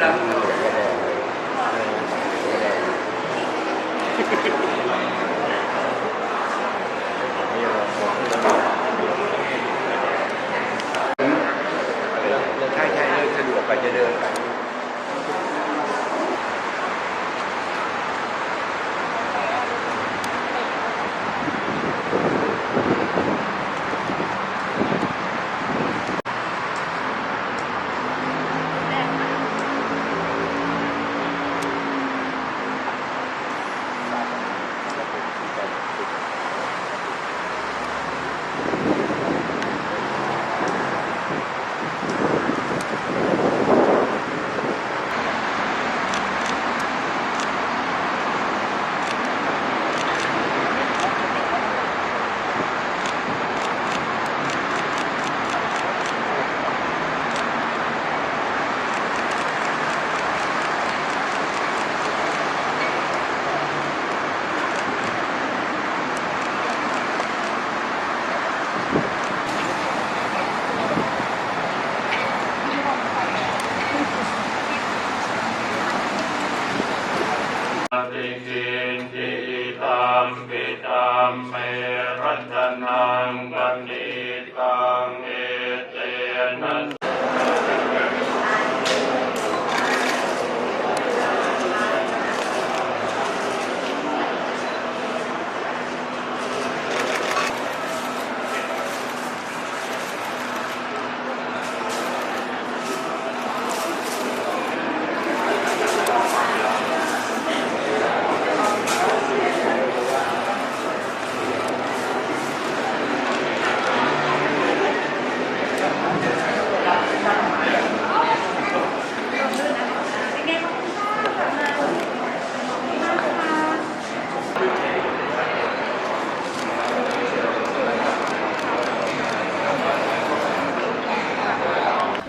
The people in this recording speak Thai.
แล้วใช่ใช่เลยสะดวกไปจะเดิน มปิตังเมรัตนังปณิตังเอเตนะ